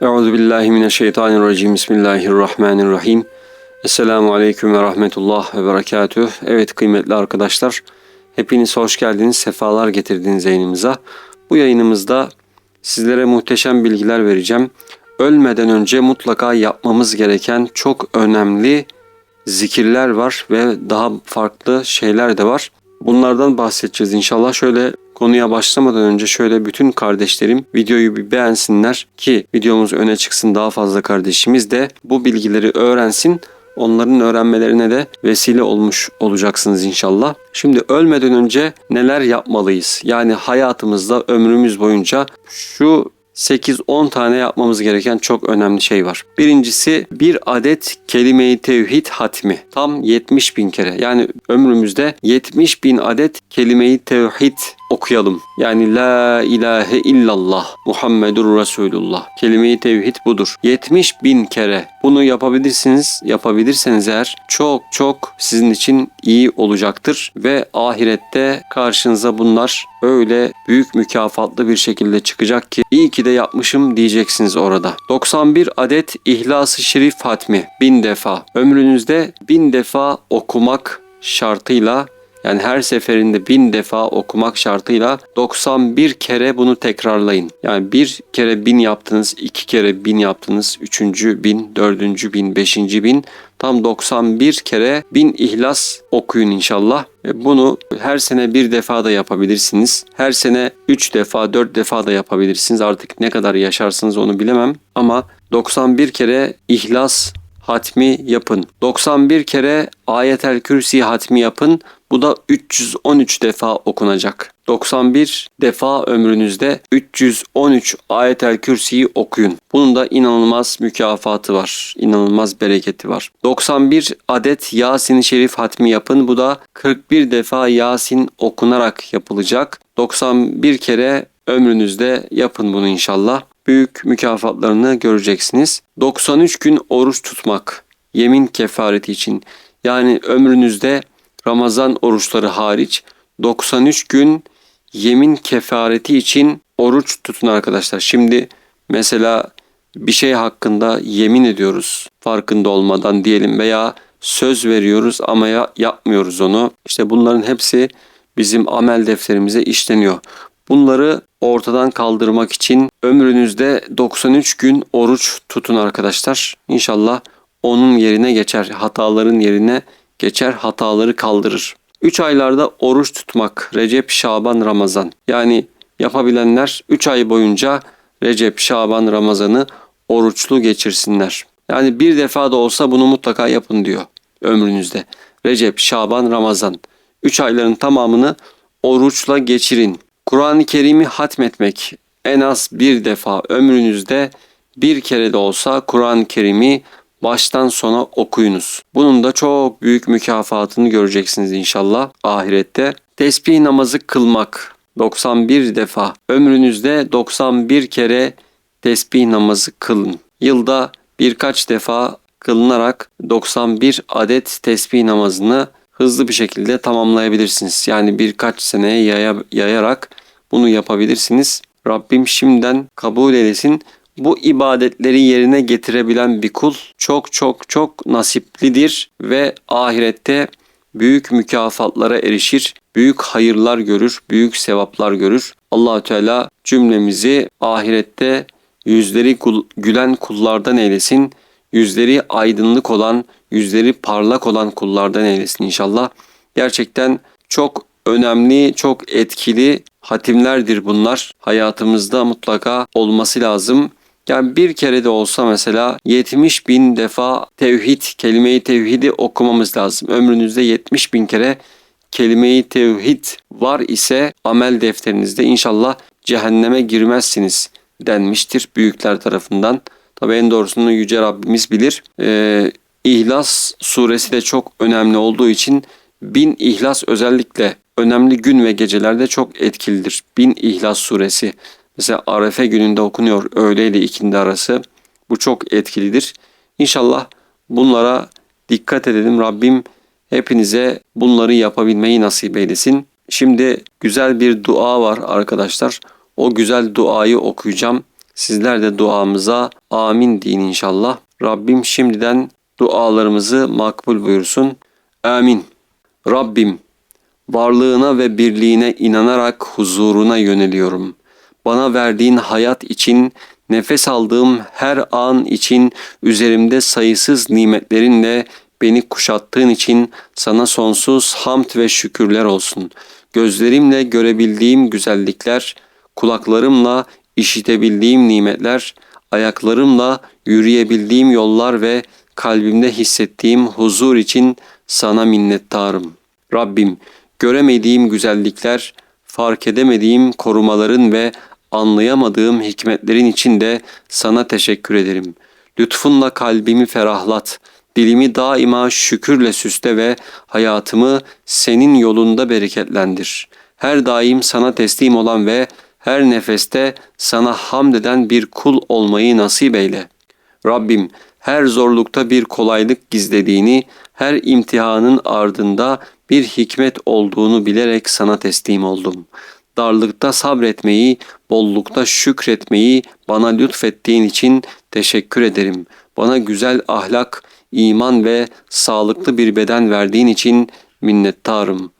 Euzu billahi mineşşeytanirracim. Bismillahirrahmanirrahim. Esselamu aleyküm ve rahmetullah ve berekatüh. Evet kıymetli arkadaşlar, hepiniz hoş geldiniz, sefalar getirdiniz yayınımıza. Bu yayınımızda sizlere muhteşem bilgiler vereceğim. Ölmeden önce mutlaka yapmamız gereken çok önemli zikirler var ve daha farklı şeyler de var. Bunlardan bahsedeceğiz inşallah. Şöyle konuya başlamadan önce şöyle bütün kardeşlerim videoyu bir beğensinler ki videomuz öne çıksın daha fazla kardeşimiz de bu bilgileri öğrensin. Onların öğrenmelerine de vesile olmuş olacaksınız inşallah. Şimdi ölmeden önce neler yapmalıyız? Yani hayatımızda ömrümüz boyunca şu 8-10 tane yapmamız gereken çok önemli şey var. Birincisi bir adet kelime-i tevhid hatmi. Tam 70 bin kere. Yani ömrümüzde 70 bin adet kelime-i tevhid okuyalım. Yani la ilahe illallah Muhammedur Resulullah. Kelime-i tevhid budur. 70 bin kere bunu yapabilirsiniz. Yapabilirseniz eğer çok çok sizin için iyi olacaktır. Ve ahirette karşınıza bunlar öyle büyük mükafatlı bir şekilde çıkacak ki iyi ki de yapmışım diyeceksiniz orada. 91 adet İhlas-ı Şerif hatmi bin defa. Ömrünüzde bin defa okumak şartıyla yani her seferinde bin defa okumak şartıyla 91 kere bunu tekrarlayın. Yani bir kere bin yaptınız, iki kere bin yaptınız, üçüncü bin, dördüncü bin, beşinci bin. Tam 91 kere bin ihlas okuyun inşallah. E, bunu her sene bir defa da yapabilirsiniz. Her sene 3 defa 4 defa da yapabilirsiniz. Artık ne kadar yaşarsınız onu bilemem. Ama 91 kere ihlas hatmi yapın. 91 kere ayetel kürsi hatmi yapın. Bu da 313 defa okunacak. 91 defa ömrünüzde 313 ayetel kürsiyi okuyun. Bunun da inanılmaz mükafatı var. İnanılmaz bereketi var. 91 adet Yasin-i Şerif hatmi yapın. Bu da 41 defa Yasin okunarak yapılacak. 91 kere ömrünüzde yapın bunu inşallah. Büyük mükafatlarını göreceksiniz. 93 gün oruç tutmak yemin kefareti için. Yani ömrünüzde Ramazan oruçları hariç 93 gün yemin kefareti için oruç tutun arkadaşlar. Şimdi mesela bir şey hakkında yemin ediyoruz farkında olmadan diyelim veya söz veriyoruz ama ya yapmıyoruz onu. İşte bunların hepsi bizim amel defterimize işleniyor. Bunları ortadan kaldırmak için ömrünüzde 93 gün oruç tutun arkadaşlar. İnşallah onun yerine geçer. Hataların yerine geçer hataları kaldırır. 3 aylarda oruç tutmak Recep, Şaban, Ramazan. Yani yapabilenler 3 ay boyunca Recep, Şaban, Ramazan'ı oruçlu geçirsinler. Yani bir defa da olsa bunu mutlaka yapın diyor ömrünüzde. Recep, Şaban, Ramazan. 3 ayların tamamını oruçla geçirin. Kur'an-ı Kerim'i hatmetmek en az bir defa ömrünüzde bir kere de olsa Kur'an-ı Kerim'i baştan sona okuyunuz. Bunun da çok büyük mükafatını göreceksiniz inşallah ahirette. Tesbih namazı kılmak 91 defa. Ömrünüzde 91 kere tesbih namazı kılın. Yılda birkaç defa kılınarak 91 adet tesbih namazını hızlı bir şekilde tamamlayabilirsiniz. Yani birkaç seneye yaya, yayarak bunu yapabilirsiniz. Rabbim şimdiden kabul eylesin bu ibadetleri yerine getirebilen bir kul çok çok çok nasiplidir ve ahirette büyük mükafatlara erişir, büyük hayırlar görür, büyük sevaplar görür. allah Teala cümlemizi ahirette yüzleri gülen kullardan eylesin, yüzleri aydınlık olan, yüzleri parlak olan kullardan eylesin inşallah. Gerçekten çok önemli, çok etkili hatimlerdir bunlar. Hayatımızda mutlaka olması lazım. Yani bir kere de olsa mesela 70 bin defa tevhid, kelime-i tevhidi okumamız lazım. Ömrünüzde 70 bin kere kelime-i tevhid var ise amel defterinizde inşallah cehenneme girmezsiniz denmiştir büyükler tarafından. Tabi en doğrusunu Yüce Rabbimiz bilir. Ee, İhlas suresi de çok önemli olduğu için bin ihlas özellikle önemli gün ve gecelerde çok etkilidir. Bin ihlas suresi. Mesela Arefe gününde okunuyor öğle ile ikindi arası. Bu çok etkilidir. İnşallah bunlara dikkat edelim. Rabbim hepinize bunları yapabilmeyi nasip eylesin. Şimdi güzel bir dua var arkadaşlar. O güzel duayı okuyacağım. Sizler de duamıza amin deyin inşallah. Rabbim şimdiden dualarımızı makbul buyursun. Amin. Rabbim varlığına ve birliğine inanarak huzuruna yöneliyorum. Bana verdiğin hayat için, nefes aldığım her an için, üzerimde sayısız nimetlerinle beni kuşattığın için sana sonsuz hamd ve şükürler olsun. Gözlerimle görebildiğim güzellikler, kulaklarımla işitebildiğim nimetler, ayaklarımla yürüyebildiğim yollar ve kalbimde hissettiğim huzur için sana minnettarım. Rabbim, göremediğim güzellikler, fark edemediğim korumaların ve anlayamadığım hikmetlerin için de sana teşekkür ederim. Lütfunla kalbimi ferahlat, dilimi daima şükürle süsle ve hayatımı senin yolunda bereketlendir. Her daim sana teslim olan ve her nefeste sana hamd eden bir kul olmayı nasip eyle. Rabbim her zorlukta bir kolaylık gizlediğini, her imtihanın ardında bir hikmet olduğunu bilerek sana teslim oldum. Darlıkta sabretmeyi, bollukta şükretmeyi bana lütfettiğin için teşekkür ederim. Bana güzel ahlak, iman ve sağlıklı bir beden verdiğin için minnettarım.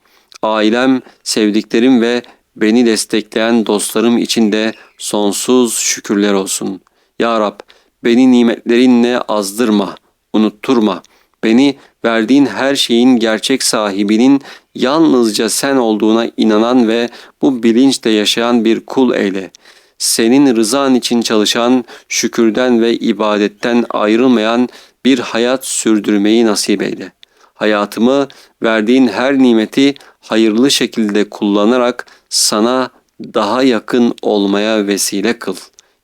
Ailem, sevdiklerim ve beni destekleyen dostlarım için de sonsuz şükürler olsun. Ya Rab, beni nimetlerinle azdırma, unutturma. Beni verdiğin her şeyin gerçek sahibinin yalnızca sen olduğuna inanan ve bu bilinçle yaşayan bir kul eyle. Senin rızan için çalışan, şükürden ve ibadetten ayrılmayan bir hayat sürdürmeyi nasip eyle. Hayatımı verdiğin her nimeti hayırlı şekilde kullanarak sana daha yakın olmaya vesile kıl.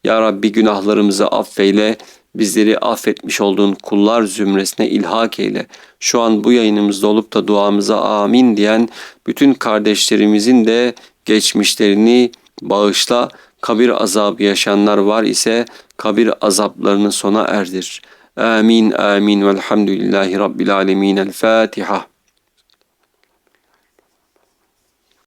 Ya Rabbi günahlarımızı affeyle, bizleri affetmiş olduğun kullar zümresine ilhak eyle. Şu an bu yayınımızda olup da duamıza amin diyen bütün kardeşlerimizin de geçmişlerini bağışla. Kabir azabı yaşayanlar var ise kabir azaplarını sona erdir. Amin amin velhamdülillahi rabbil alemin. El Fatiha.